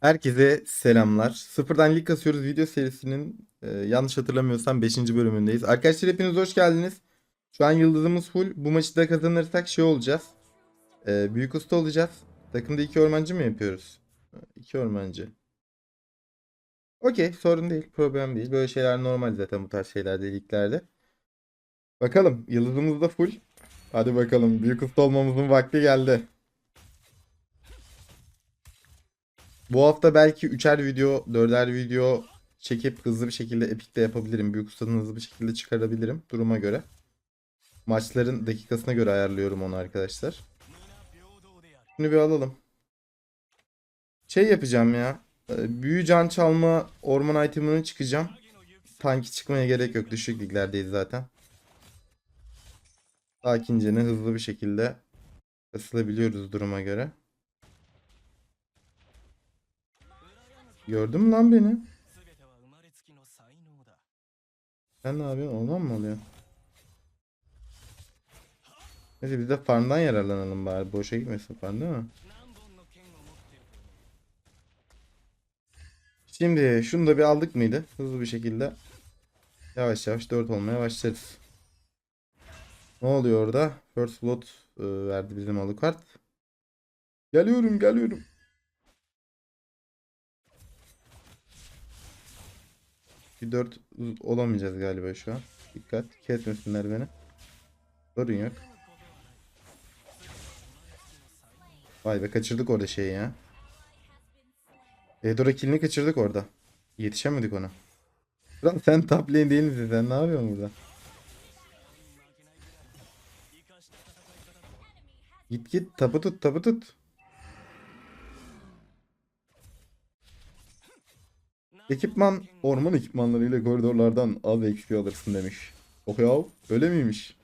Herkese selamlar. Sıfırdan lig kasıyoruz video serisinin e, yanlış hatırlamıyorsam 5. bölümündeyiz. Arkadaşlar hepiniz hoş geldiniz. Şu an yıldızımız full. Bu maçı da kazanırsak şey olacağız. E, büyük usta olacağız. Takımda iki ormancı mı yapıyoruz? E, İki ormancı. Okey sorun değil. Problem değil. Böyle şeyler normal zaten bu tarz şeylerde liglerde. Bakalım yıldızımız da full. Hadi bakalım büyük usta olmamızın vakti geldi. Bu hafta belki 3'er video, 4'er video çekip hızlı bir şekilde epikte yapabilirim. Büyük ustanın hızlı bir şekilde çıkarabilirim duruma göre. Maçların dakikasına göre ayarlıyorum onu arkadaşlar. Şunu bir alalım. Şey yapacağım ya. e, Büyü can çalma orman itemını çıkacağım. Tanki çıkmaya gerek yok. Düşük liglerdeyiz zaten. Sakince ne hızlı bir şekilde kasılabiliyoruz duruma göre. Gördün mü lan beni? Sen ne yapıyorsun? Ondan mı alıyorsun? Neyse biz de farmdan yararlanalım bari. Boşa gitmesin farm değil mi? Şimdi şunu da bir aldık mıydı? Hızlı bir şekilde. Yavaş yavaş 4 olmaya başlarız. Ne oluyor orada? First Blood e, verdi bizim Alucard. Geliyorum geliyorum. Bir 4 olamayacağız galiba şu an. Dikkat. Kesmesinler beni. Sorun yok. Vay be kaçırdık orada şeyi ya. Eudora killini kaçırdık orada. Yetişemedik ona. Lan sen top lane değil misin? Sen ne yapıyorsun burada? Git git tapı tut tapı tut. Ekipman orman ekipmanlarıyla koridorlardan az XP alırsın demiş. Oh ya öyle miymiş?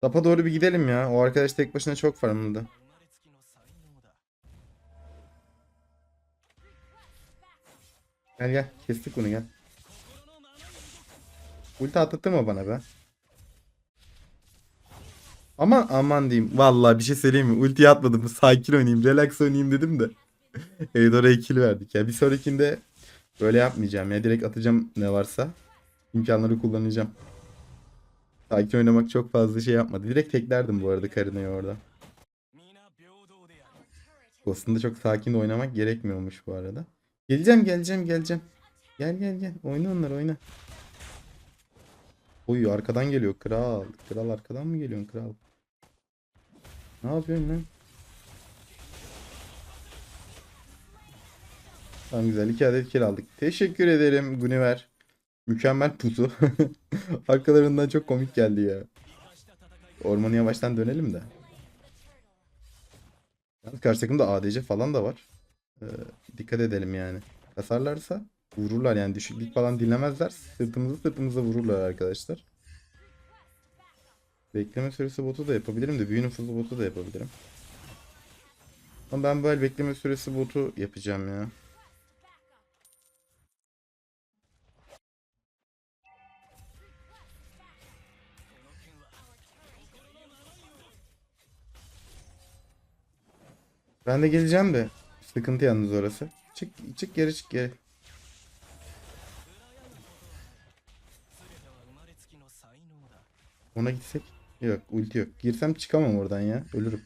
Tapa doğru bir gidelim ya. O arkadaş tek başına çok farmladı. Gel gel kestik bunu gel. Ulti attırtma bana be. Aman aman diyeyim. Vallahi bir şey söyleyeyim mi? Ultiyi atmadım. Sakin oynayayım. Relax oynayayım dedim de. Eudora'ya kill verdik ya. Bir sonrakinde böyle yapmayacağım ya. Direkt atacağım ne varsa. İmkanları kullanacağım. Sakin oynamak çok fazla şey yapmadı. Direkt teklerdim bu arada Karina'yı orada. Aslında çok sakin oynamak gerekmiyormuş bu arada. Geleceğim geleceğim geleceğim. Gel gel gel. Oyna onlar oyna. Oy arkadan geliyor kral. Kral arkadan mı geliyorsun kral? Ne yapıyorsun lan? Tamam güzel. iki adet kill aldık. Teşekkür ederim Gunever. Mükemmel pusu. Arkalarından çok komik geldi ya. Ormanı yavaştan dönelim de. Yalnız karşı takımda ADC falan da var. Ee, dikkat edelim yani. Kasarlarsa vururlar yani düşüklük falan dinlemezler. Sırtımızı sırtımıza vururlar arkadaşlar. Bekleme süresi botu da yapabilirim de büyü nüfuzlu botu da yapabilirim. Ama ben böyle bekleme süresi botu yapacağım ya. Ben de geleceğim de. Sıkıntı yalnız orası. Çık çık geri çık geri. Ona gitsek. Yok ulti yok. Girsem çıkamam oradan ya. Ölürüm.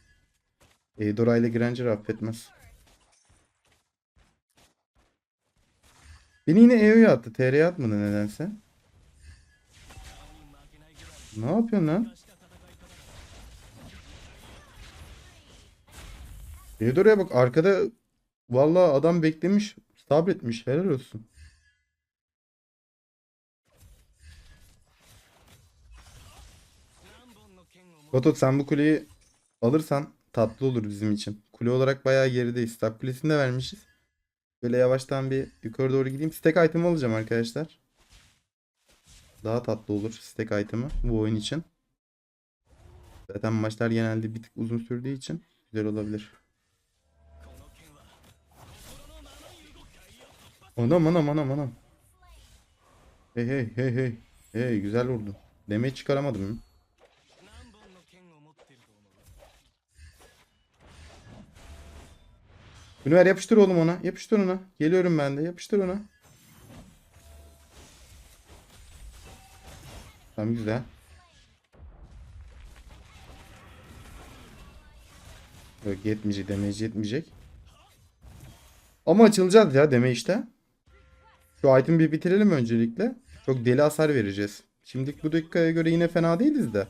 Eudora ile Granger affetmez. Beni yine EO'ya attı. TR'ye atmadı nedense. Ne yapıyorsun lan? Eudora'ya bak arkada vallahi adam beklemiş. Sabretmiş. Helal olsun. Batot sen bu kuleyi alırsan tatlı olur bizim için. Kule olarak bayağı gerideyiz. Top kulesini de vermişiz. Böyle yavaştan bir yukarı doğru gideyim. Stack item alacağım arkadaşlar. Daha tatlı olur stack item'ı bu oyun için. Zaten maçlar genelde bir tık uzun sürdüğü için güzel olabilir. Anam anam anam anam. Hey hey hey hey. Hey güzel vurdun. Demeyi çıkaramadım. Bunu ver yapıştır oğlum ona. Yapıştır ona. Geliyorum ben de. Yapıştır ona. Tamam güzel. Yok yetmeyecek. Damage yetmeyecek. Ama açılacağız ya deme işte. Şu item bir bitirelim öncelikle. Çok deli hasar vereceğiz. Şimdilik bu dakikaya göre yine fena değiliz de.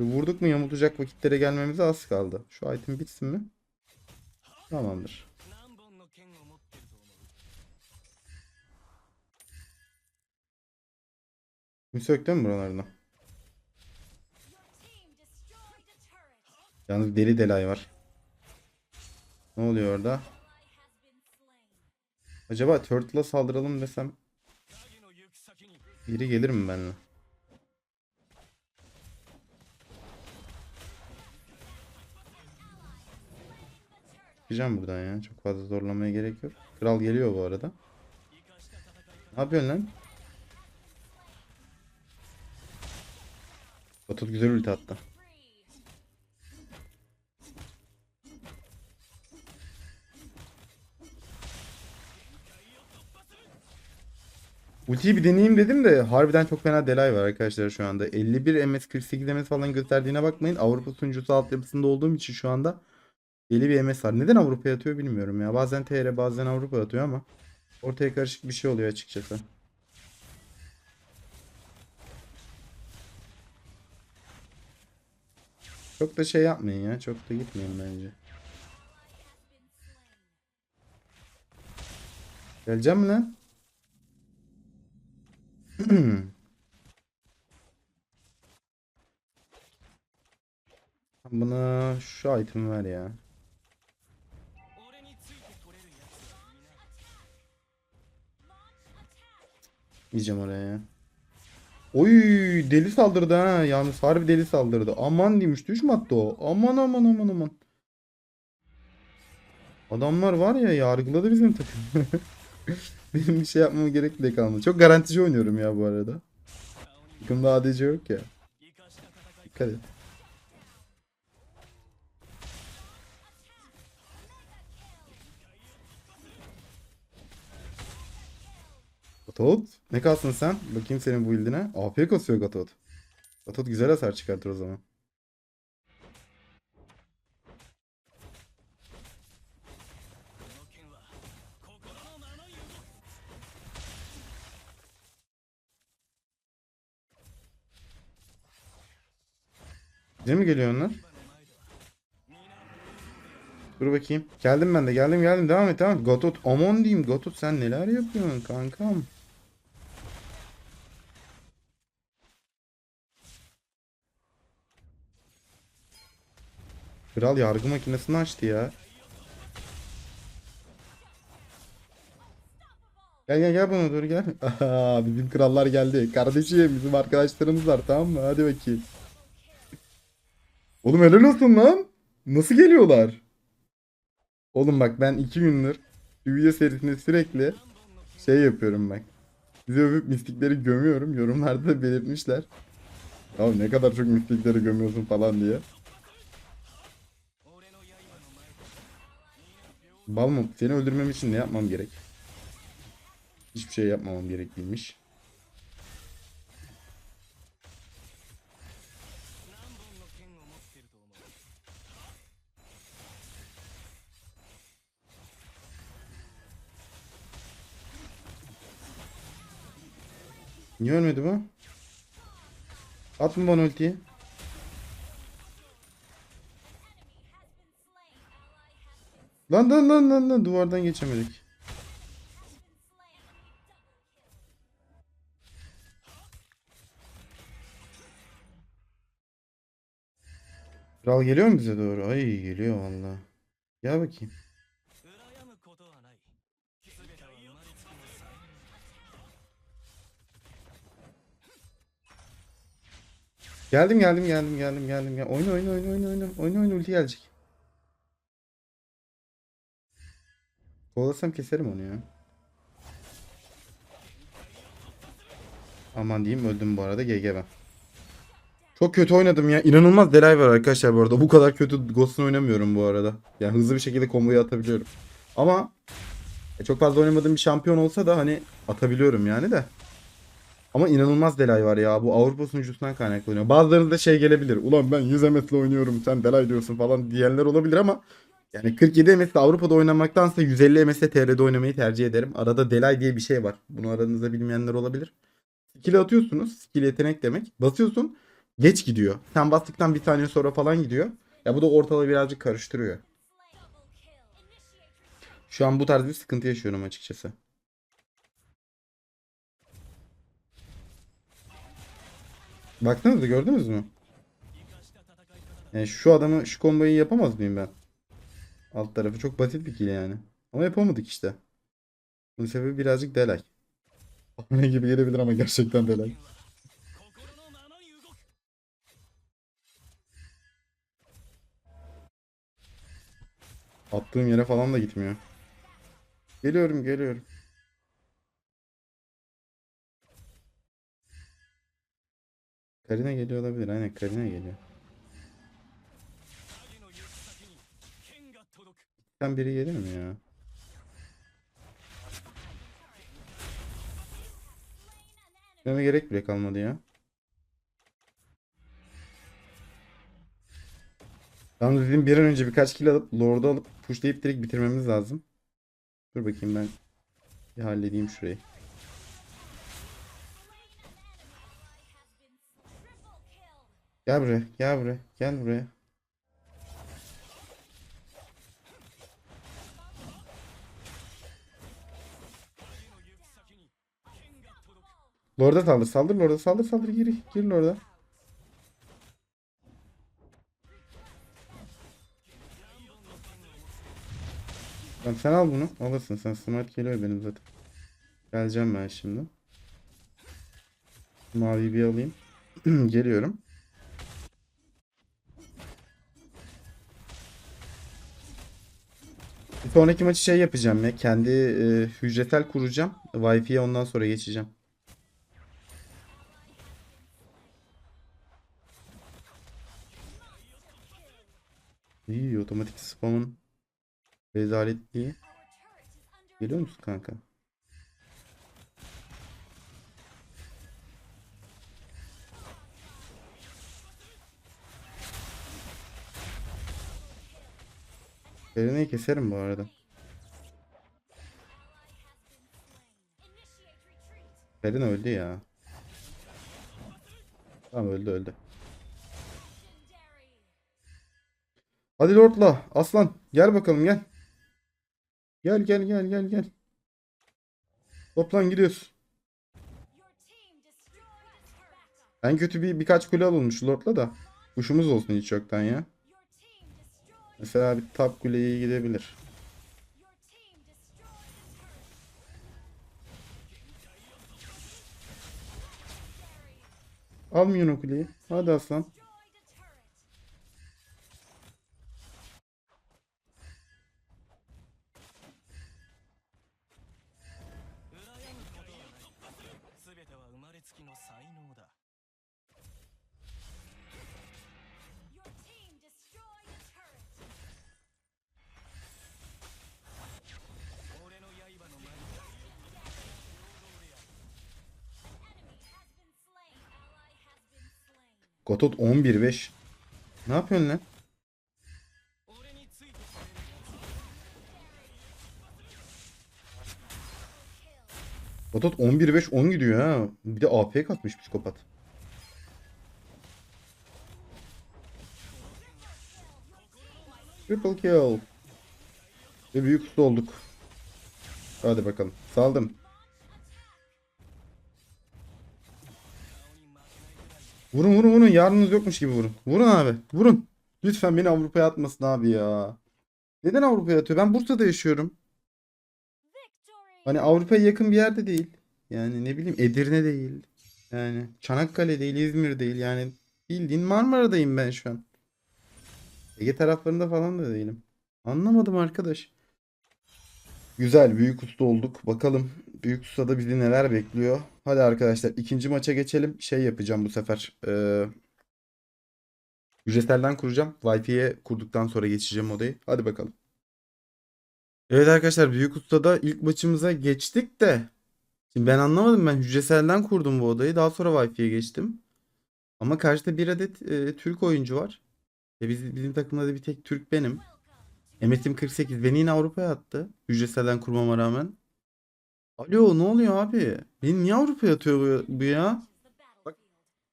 Vurduk mu yamultacak vakitlere gelmemize az kaldı. Şu item bitsin mi? Tamamdır. Müsök değil mi buralarına? Yalnız deli delay var. Ne oluyor orada? Acaba Turtle'a saldıralım desem biri gelir mi benimle? Çıkacağım buradan ya. Çok fazla zorlamaya gerek yok. Kral geliyor bu arada. Ne yapıyorsun lan? Batut güzel ulti attı. Ultiyi bir deneyeyim dedim de harbiden çok fena delay var arkadaşlar şu anda. 51 ms 48 ms falan gösterdiğine bakmayın. Avrupa sunucusu altyapısında olduğum için şu anda deli bir ms var. Neden Avrupa'ya atıyor bilmiyorum ya. Bazen TR bazen Avrupa atıyor ama ortaya karışık bir şey oluyor açıkçası. Çok da şey yapmayın ya. Çok da gitmeyin bence. Geleceğim mi lan? Bana şu item ver ya. Gideceğim oraya ya. Oy deli saldırdı ha. Yalnız harbi deli saldırdı. Aman demiş düş mü attı o? Aman aman aman aman. Adamlar var ya yargıladı bizim takım. Benim bir şey yapmama gerek bile kalmadı. Çok garantici oynuyorum ya bu arada. Takımda ADC yok ya. Dikkat et. Gatot. Ne kalsın sen? Bakayım senin bu build'ine. AP kasıyor Gatot. Gatot güzel hasar çıkartır o zaman. Bize mi geliyor onlar? Dur bakayım. Geldim ben de geldim geldim. Devam et devam et. Gatot aman diyeyim. Gatot sen neler yapıyorsun kankam? Kral yargı makinesini açtı ya. Gel gel gel bana doğru gel. Aha, bizim krallar geldi. Kardeşim bizim arkadaşlarımız var tamam mı? Hadi bakayım. Oğlum helal olsun lan. Nasıl geliyorlar? Oğlum bak ben iki gündür şu video serisinde sürekli şey yapıyorum bak. Sizi övüp mistikleri gömüyorum. Yorumlarda da belirtmişler. Ya ne kadar çok mistikleri gömüyorsun falan diye. Balmum seni öldürmem için ne yapmam gerek? Hiçbir şey yapmamam gerekliymiş. Niye ölmedi bu? Atma bana ultiyi. Lan lan lan lan lan duvardan geçemedik. Kral geliyor mu bize doğru? Ay geliyor valla. Gel bakayım. Geldim geldim geldim geldim geldim. Gel. Oyna oyna oyna oyna oyna. Oyna oyna ulti gelecek. Kovalasam keserim onu ya. Aman diyeyim öldüm bu arada GG ben. Çok kötü oynadım ya. İnanılmaz delay var arkadaşlar bu arada. Bu kadar kötü Ghost'un oynamıyorum bu arada. Yani hızlı bir şekilde komboyu atabiliyorum. Ama e, çok fazla oynamadığım bir şampiyon olsa da hani atabiliyorum yani de. Ama inanılmaz delay var ya. Bu Avrupa sunucusundan kaynaklanıyor. Bazılarınızda şey gelebilir. Ulan ben 100 MS'le oynuyorum sen delay diyorsun falan diyenler olabilir ama yani 47 MS'le Avrupa'da oynamaktansa 150 MS'le TR'de oynamayı tercih ederim. Arada delay diye bir şey var. Bunu aranızda bilmeyenler olabilir. Skill atıyorsunuz. Skill yetenek demek. Basıyorsun. Geç gidiyor. Sen bastıktan bir saniye sonra falan gidiyor. Ya bu da ortalığı birazcık karıştırıyor. Şu an bu tarz bir sıkıntı yaşıyorum açıkçası. Baktınız da gördünüz mü? Yani şu adamı şu kombayı yapamaz mıyım ben? Alt tarafı çok basit bir kill yani. Ama yapamadık işte. Bunun sebebi birazcık delay. Ne gibi gelebilir ama gerçekten delay. Attığım yere falan da gitmiyor. Geliyorum geliyorum. Karina geliyor olabilir. Aynen Karina geliyor. Sen biri gelir mi ya? Deme gerek bile kalmadı ya. Yalnız bizim bir an önce birkaç kill alıp Lord'u alıp pushlayıp direkt bitirmemiz lazım. Dur bakayım ben bir halledeyim şurayı. Gel buraya, gel buraya, gel buraya. Lord'a saldır, saldır Lord'a, saldır, saldır, gir, gir Lord'a. Tamam sen al bunu, alırsın sen, smart geliyor benim zaten. Geleceğim ben şimdi. Mavi bir alayım. Geliyorum. Sonraki maçı şey yapacağım ya. Kendi e, hücresel kuracağım. Wi-Fi'ye ondan sonra geçeceğim. İyi otomatik spamın rezaletliği. Geliyor musun kanka? Serena'yı keserim bu arada. Serena öldü ya. Tamam öldü öldü. Hadi Lord'la aslan gel bakalım gel. Gel gel gel gel gel. Toplan gidiyoruz. En kötü bir birkaç kule alınmış Lord'la da. Kuşumuz olsun hiç yoktan ya. Mesela bir top kuleye gidebilir. Almıyorsun o kuleyi. Hadi aslan.「Gotot 11-5. Ne yapıyorsun lan? Gotot 11-5 10 gidiyor ha. Bir de AP katmış psikopat. Triple kill. Ve büyük usta olduk. Hadi bakalım. Saldım. Vurun vurun vurun. Yarınınız yokmuş gibi vurun. Vurun abi. Vurun. Lütfen beni Avrupa'ya atmasın abi ya. Neden Avrupa'ya atıyor? Ben Bursa'da yaşıyorum. Hani Avrupa'ya yakın bir yerde değil. Yani ne bileyim Edirne değil. Yani Çanakkale değil, İzmir değil. Yani bildiğin Marmara'dayım ben şu an. Ege taraflarında falan da değilim. Anlamadım arkadaş. Güzel, büyük usta olduk. Bakalım büyük ustada bizi neler bekliyor. Hadi arkadaşlar ikinci maça geçelim. Şey yapacağım bu sefer. Ee, Hücreselden kuracağım. Wi-Fi'ye kurduktan sonra geçeceğim odayı. Hadi bakalım. Evet arkadaşlar Büyük Usta'da ilk maçımıza geçtik de. Şimdi ben anlamadım ben hücreselden kurdum bu odayı. Daha sonra Wi-Fi'ye geçtim. Ama karşıda bir adet e, Türk oyuncu var. E biz, bizim takımda da bir tek Türk benim. MS'im 48 beni yine Avrupa'ya attı. Hücreselden kurmama rağmen. Alo ne oluyor abi? Beni niye Avrupa'ya atıyor bu, bu ya? Bak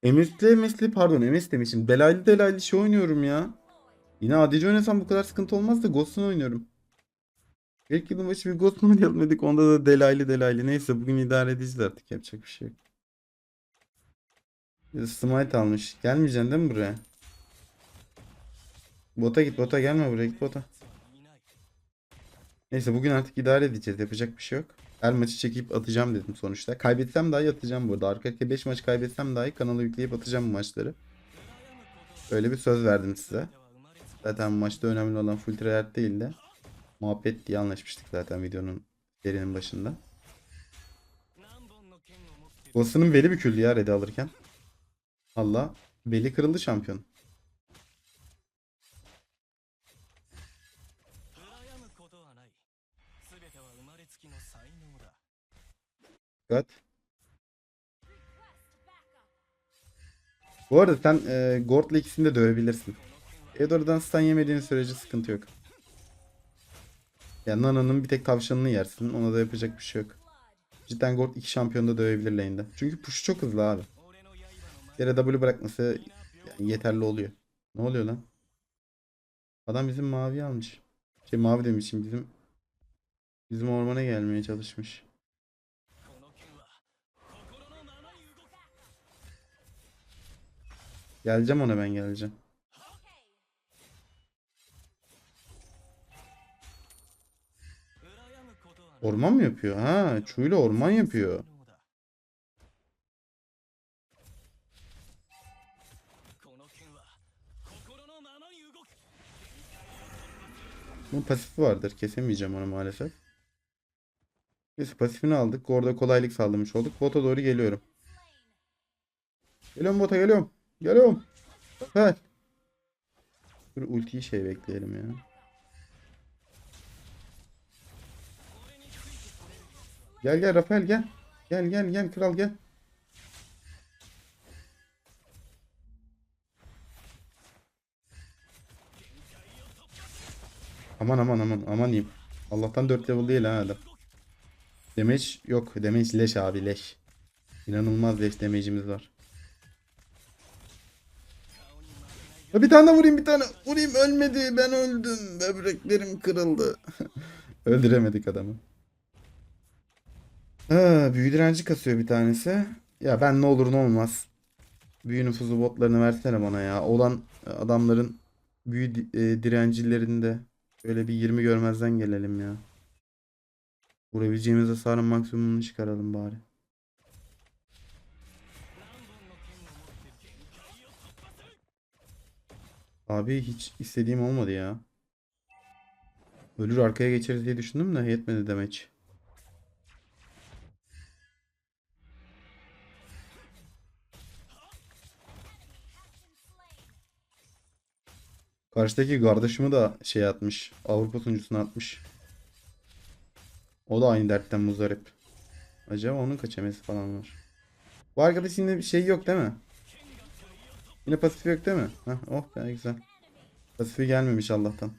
MS'li MS'li pardon MS demişim. Delaylı delaylı şey oynuyorum ya. Yine ADC oynasam bu kadar sıkıntı olmaz da Ghost'un oynuyorum. İlk yılın başı bir Ghost mu oynayalım dedik. Onda da delaylı delaylı. Neyse bugün idare edeceğiz artık. Yapacak bir şey yok. Smite almış. Gelmeyeceksin değil mi buraya? Bota git bota gelme buraya git bota. Neyse bugün artık idare edeceğiz. Yapacak bir şey yok. Her maçı çekip atacağım dedim sonuçta. Kaybetsem dahi atacağım burada. Arka arkaya 5 maç kaybetsem dahi kanala yükleyip atacağım bu maçları. Öyle bir söz verdim size. Zaten maçta önemli olan full tryhard değil de muhabbet diye anlaşmıştık zaten videonun serinin başında. Gosa'nın beli büküldü ya Red'i alırken. Allah beli kırıldı şampiyon. Dikkat. Bu arada sen e, Gord'la ikisini de dövebilirsin. Theodore'dan stun yemediğin sürece sıkıntı yok. Ya Nana'nın bir tek tavşanını yersin. Ona da yapacak bir şey yok. Cidden Gord iki şampiyonu da dövebilir lane'de. Çünkü push çok hızlı abi. Yere W bırakması yani yeterli oluyor. Ne oluyor lan? Adam bizim mavi almış. Şey mavi demişim bizim bizim ormana gelmeye çalışmış. Geleceğim ona ben geleceğim. Orman mı yapıyor? Ha, çuyla orman yapıyor. Bunun pasifi vardır. Kesemeyeceğim onu maalesef. Biz pasifini aldık. Orada kolaylık sağlamış olduk. Bota doğru geliyorum. Geliyorum bota geliyorum. Geliyorum. Zafer. Dur ultiyi şey bekleyelim ya. Gel gel Rafael gel. Gel gel gel kral gel. Aman aman aman aman diyeyim. Allah'tan 4 level değil ha adam. Damage yok. Damage leş abi leş. İnanılmaz leş damage'imiz var. Ya bir tane vurayım bir tane. Vurayım ölmedi. Ben öldüm. Böbreklerim kırıldı. Öldüremedik adamı. Ha, büyü direnci kasıyor bir tanesi. Ya ben ne olur ne olmaz. Büyü nüfuzu botlarını versene bana ya. Olan adamların büyü e, direncilerinde Öyle bir 20 görmezden gelelim ya. Vurabileceğimiz hasarın maksimumunu çıkaralım bari. Abi hiç istediğim olmadı ya. Ölür arkaya geçeriz diye düşündüm de yetmedi demek. Karşıdaki kardeşimi da şey atmış. Avrupa sunucusuna atmış. O da aynı dertten muzdarip. Acaba onun kaç falan var. Bu arkadaş yine bir şey yok değil mi? Yine pasifi yok değil mi? Heh, oh be güzel. Pasifi gelmemiş Allah'tan.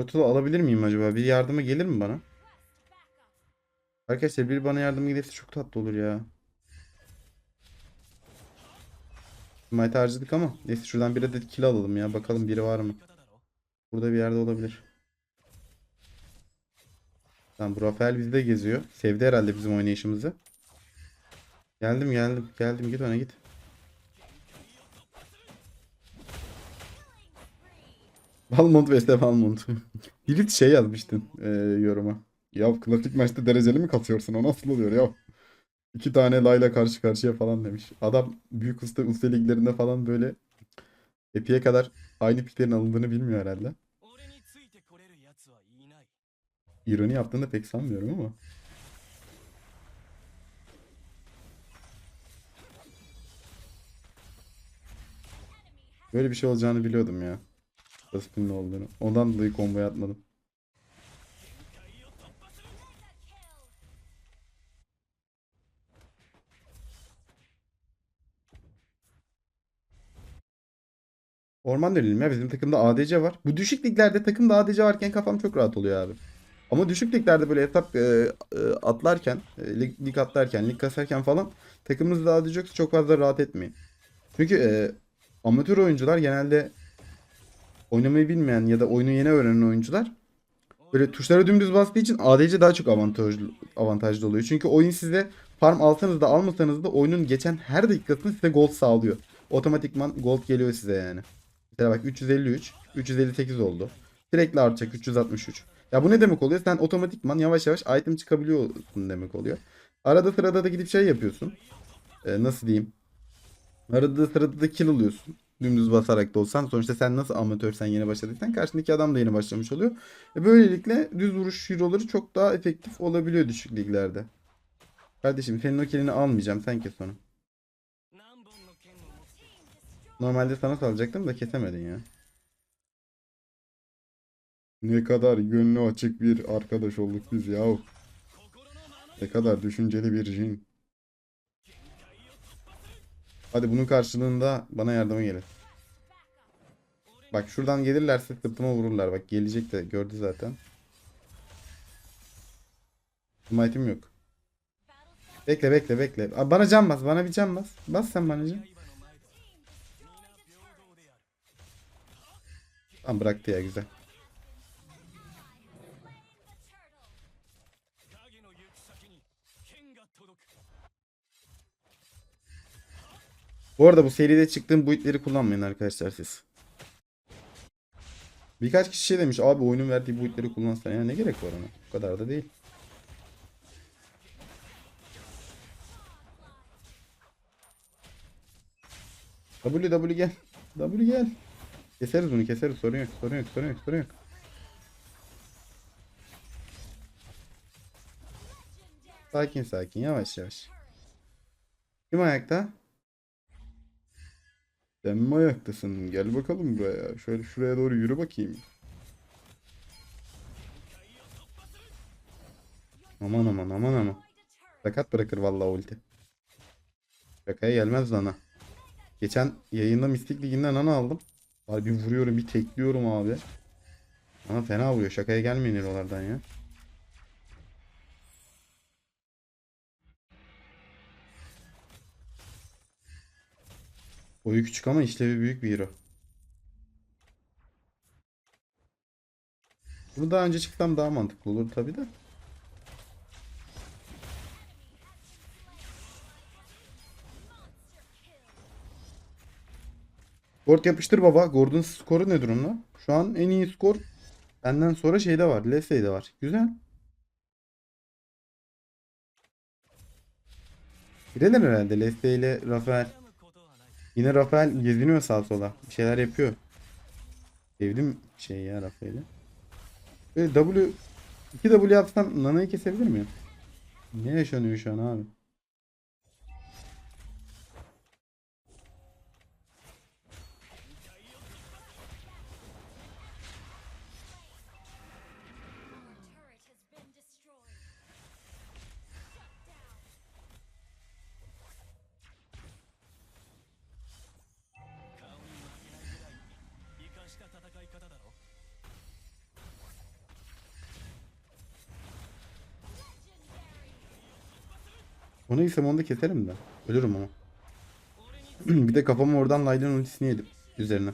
Turtle'ı alabilir miyim acaba? Bir yardıma gelir mi bana? Arkadaşlar bir bana yardım gelirse çok tatlı olur ya. Smite harcadık ama neyse şuradan bir adet kill alalım ya. Bakalım biri var mı? Burada bir yerde olabilir. Tamam bu Rafael bizde geziyor. Sevdi herhalde bizim oynayışımızı. Geldim geldim geldim git öne git. Balmont ve Stef Almont. Hilit şey yazmıştın e, yoruma. Ya klasik maçta dereceli mi katıyorsun? O nasıl oluyor ya? İki tane Layla karşı karşıya falan demiş. Adam büyük usta usta liglerinde falan böyle epiye kadar aynı piklerin alındığını bilmiyor herhalde. İroni yaptığını pek sanmıyorum ama. Böyle bir şey olacağını biliyordum ya. Spin'in olduğunu. Ondan dolayı komboya atmadım. Orman dönelim ya bizim takımda ADC var. Bu düşük liglerde takımda ADC varken kafam çok rahat oluyor abi. Ama düşük liglerde böyle hesap e, e, atlarken, e, lig, lig atlarken, lig kasarken falan takımınızda ADC yoksa çok fazla rahat etmeyin. Çünkü e, amatör oyuncular genelde oynamayı bilmeyen ya da oyunu yeni öğrenen oyuncular böyle tuşlara dümdüz bastığı için ADC daha çok avantajlı, avantajlı oluyor. Çünkü oyun size farm alsanız da almasanız da oyunun geçen her dakikasında size gold sağlıyor. Otomatikman gold geliyor size yani. Mesela bak 353, 358 oldu. Sürekli artacak 363. Ya bu ne demek oluyor? Sen otomatikman yavaş yavaş item çıkabiliyorsun demek oluyor. Arada sırada da gidip şey yapıyorsun. Ee, nasıl diyeyim? Arada sırada da kill alıyorsun. Dümdüz basarak da olsan sonuçta sen nasıl amatörsen yeni başladıysan karşındaki adam da yeni başlamış oluyor. E böylelikle düz vuruş hero'ları çok daha efektif olabiliyor düşük liglerde. Kardeşim senin o kelini almayacağım sen kes onu. Normalde sana salacaktım da kesemedin ya. Ne kadar gönlü açık bir arkadaş olduk biz yahu. Ne kadar düşünceli bir jin. Hadi bunun karşılığında bana yardıma gelin. Bak şuradan gelirlerse sırtıma vururlar. Bak gelecek de gördü zaten. Smite'im yok. Bekle bekle bekle. Aa, bana can bas. Bana bir can bas. Bas sen bana can. Tamam bıraktı ya güzel. Bu arada bu seride çıktığım buitleri kullanmayın arkadaşlar siz. Birkaç kişi şey demiş abi oyunun verdiği buitleri kullansan ya ne gerek var ona? Bu kadar da değil. W W gel. W gel. Keseriz bunu keseriz sorun yok sorun yok sorun yok sorun yok. Sakin sakin yavaş yavaş. Kim ayakta? Sen mi ayaktasın? Gel bakalım buraya. Şöyle şuraya doğru yürü bakayım. Aman aman aman aman. Sakat bırakır vallahi ulti. Şakaya gelmez Nana. Geçen yayında Mistik Ligi'nden Nana aldım. Abi bir vuruyorum bir tekliyorum abi. Bana fena vuruyor. Şakaya gelmeyin oralardan ya. Boyu küçük ama işlevi büyük bir hero. Bunu daha önce çıksam daha mantıklı olur tabi de. Gord yapıştır baba. Gord'un skoru ne durumda? Şu an en iyi skor benden sonra şeyde var. Leslie'de var. Güzel. Girelim herhalde Leslie ile Rafael. Yine Rafael geziniyor sağa sola. Bir şeyler yapıyor. Sevdim şey ya Rafael'i. Böyle W 2 W yapsam Nana'yı kesebilir miyim? Ne yaşanıyor şu an abi? Onu isem onu da keserim de. Ölürüm ama. bir de kafamı oradan Layden ultisini yedim. Üzerine.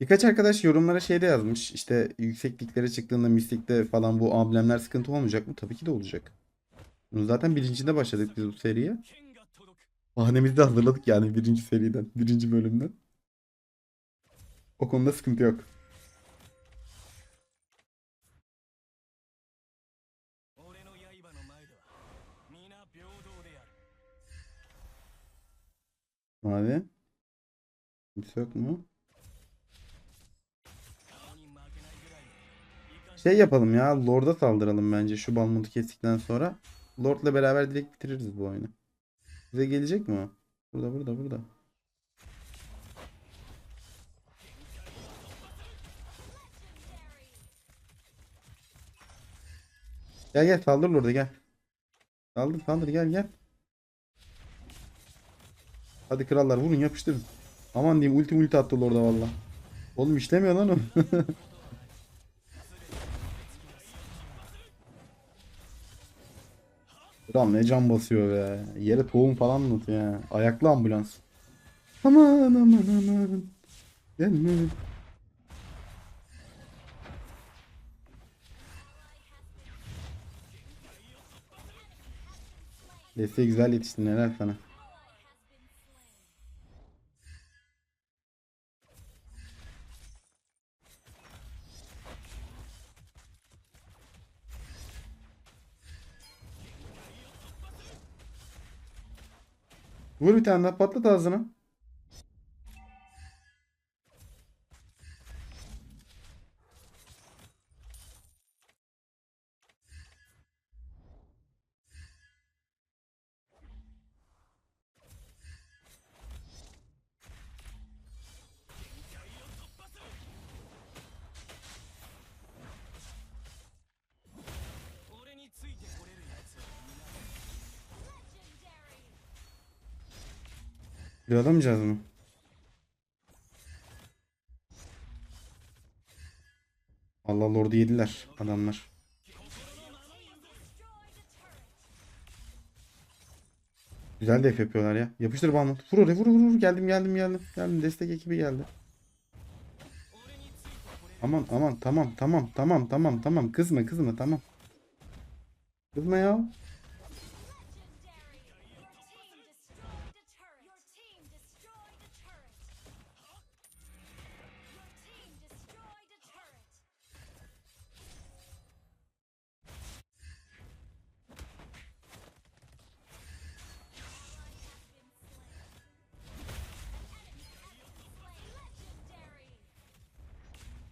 Birkaç arkadaş yorumlara şey de yazmış. İşte yüksekliklere çıktığında mistikte falan bu amblemler sıkıntı olmayacak mı? Tabii ki de olacak. Bunu zaten birincinde başladık biz bu seriye. Bahanemizi de hazırladık yani birinci seriden. Birinci bölümden. O konuda sıkıntı yok. Hadi. Kimse yok mu? Şey yapalım ya. Lord'a saldıralım bence şu Balmut'u kestikten sonra. Lord'la beraber direkt bitiririz bu oyunu. Bize gelecek mi o? Burada burada burada. Gel gel saldır Lord'a gel. Saldır saldır gel gel. Hadi krallar vurun yapıştırın. Aman diyeyim ulti ulti attı Lord'a valla. Oğlum işlemiyor lan o. Kral ne can basıyor be. Yere tohum falan mı ya. Ayaklı ambulans. Aman aman aman. Gelme. Desteği güzel yetiştin helal sana. Vur bir tane daha patlat ağzına.「皆 Legendary. Bir alamayacağız mı? Allah lordu yediler adamlar. Güzel def yapıyorlar ya. Yapıştır Balmut. Vur oraya vur vur vur. Geldim geldim geldim. Geldim destek ekibi geldi. Aman aman tamam tamam tamam tamam tamam. Kızma kızma tamam. Kızma ya.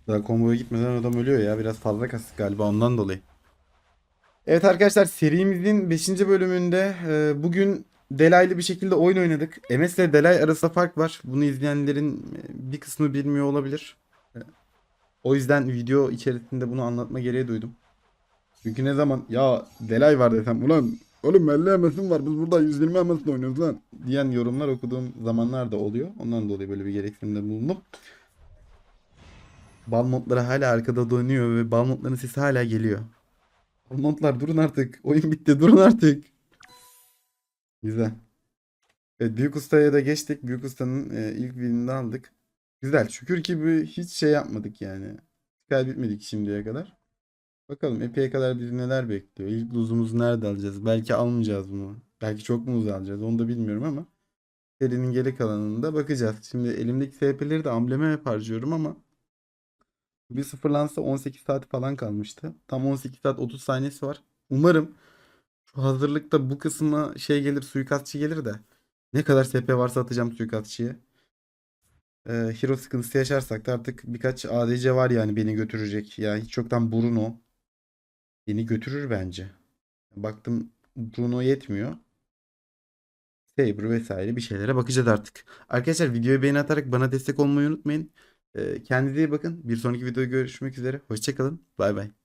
Daha komboya gitmeden adam ölüyor ya. Biraz fazla kastık galiba ondan dolayı. Evet arkadaşlar serimizin 5. bölümünde e, bugün Delay'lı bir şekilde oyun oynadık. MS ile Delay arasında fark var. Bunu izleyenlerin e, bir kısmı bilmiyor olabilir. E, O yüzden video içerisinde bunu anlatma gereği duydum. Çünkü ne zaman ya Delay var desem ulan oğlum 50 MS'im var biz burada 120 MS'le oynuyoruz lan diyen yorumlar okuduğum zamanlar da oluyor. Ondan dolayı böyle bir gereksinimde bulundum. Balmontları hala arkada dönüyor ve Balmontların sesi hala geliyor. Balmontlar durun artık. Oyun bitti durun artık. Güzel. Evet Büyük Usta'ya da geçtik. Büyük Usta'nın e, ilk winini aldık. Güzel. Şükür ki bir hiç şey yapmadık yani. Kaybetmedik şimdiye kadar. Bakalım epeye kadar bizi neler bekliyor. İlk luzumuzu nerede alacağız? Belki almayacağız bunu. Belki çok mu alacağız? Onu da bilmiyorum ama. Serinin geri kalanında bakacağız. Şimdi elimdeki SP'leri de ambleme harcıyorum ama bir sıfırlansa 18 saat falan kalmıştı. Tam 18 saat 30 saniyesi var. Umarım şu hazırlıkta bu kısma şey gelir suikastçı gelir de ne kadar SP varsa atacağım suikastçıya. Ee, hero sıkıntısı yaşarsak da artık birkaç ADC var yani beni götürecek. Ya hiç çoktan Bruno beni götürür bence. Baktım Bruno yetmiyor. Saber vesaire bir şeylere bakacağız artık. Arkadaşlar videoyu beğeni atarak bana destek olmayı unutmayın. Kendinize iyi bakın. Bir sonraki videoda görüşmek üzere. Hoşçakalın. Bay bay.